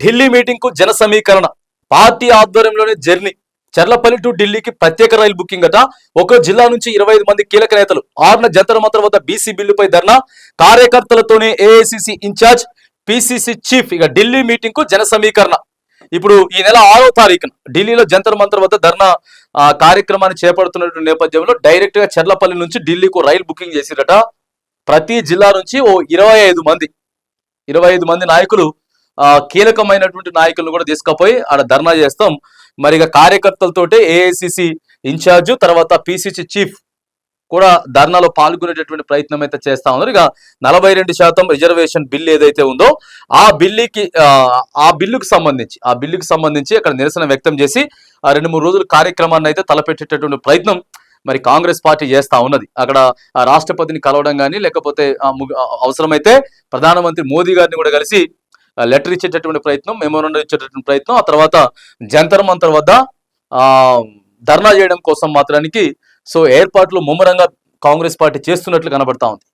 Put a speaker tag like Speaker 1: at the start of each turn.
Speaker 1: ఢిల్లీ మీటింగ్కు జన సమీకరణ. పార్టీ ఆధ్వర్యంలోనే జర్నీ. చర్లపల్లి టు ఢిల్లీకి ప్రత్యేక రైలు బుకింగ్ అట. ఒక్కో జిల్లా నుంచి ఇరవై ఐదు మంది కీలక నేతలు. ఆరున జంతర మంత్ర వద్ద బీసీ బిల్లుపై ధర్నా. కార్యకర్తలతోనే ఏఐసిసి ఇన్ఛార్జ్ పిసిసి చీఫ్ ఇక ఢిల్లీ మీటింగ్కు జన సమీకరణ. ఇప్పుడు ఈ నెల ఆరో తారీఖున ఢిల్లీలో జంతర్ మంతర్ వద్ద ధర్నా కార్యక్రమాన్ని చేపడుతున్నటువంటి నేపథ్యంలో డైరెక్ట్గా చర్లపల్లి నుంచి ఢిల్లీకు రైలు బుకింగ్ చేసిరట. ప్రతి జిల్లా నుంచి ఓ ఇరవై ఐదు మంది ఇరవై ఐదు మంది నాయకులు కీలకమైనటువంటి నాయకులను కూడా తీసుకుపోయి ఆడ ధర్నా చేస్తాం. మరి ఇక కార్యకర్తలతోటే ఏఐసిసి ఇన్ఛార్జ్ తర్వాత పిసిసి చీఫ్ కూడా ధర్నాలో పాల్గొనేటటువంటి ప్రయత్నం అయితే చేస్తా ఉన్నారు. ఇక నలభై రెండు శాతం రిజర్వేషన్ బిల్ ఏదైతే ఉందో ఆ బిల్లుకి ఆ, బిల్లుకు సంబంధించి ఆ బిల్లుకు సంబంధించి అక్కడ నిరసన వ్యక్తం చేసి ఆ రెండు మూడు రోజుల కార్యక్రమాన్ని అయితే తలపెట్టేటటువంటి ప్రయత్నం మరి కాంగ్రెస్ పార్టీ చేస్తా ఉన్నది. అక్కడ రాష్ట్రపతిని కలవడం కానీ లేకపోతే అవసరమైతే ప్రధానమంత్రి మోదీ గారిని కూడా కలిసి లెటర్ ఇచ్చేటటువంటి ప్రయత్నం మెమోరండం ఇచ్చేటటువంటి ప్రయత్నం ఆ తర్వాత జంతర్ మంతర్ వద్ద ఆ ధర్నా చేయడం కోసం మాత్రానికి సో ఏర్పాట్లు ముమ్మరంగా కాంగ్రెస్ పార్టీ చేస్తున్నట్లు కనబడతా ఉంది.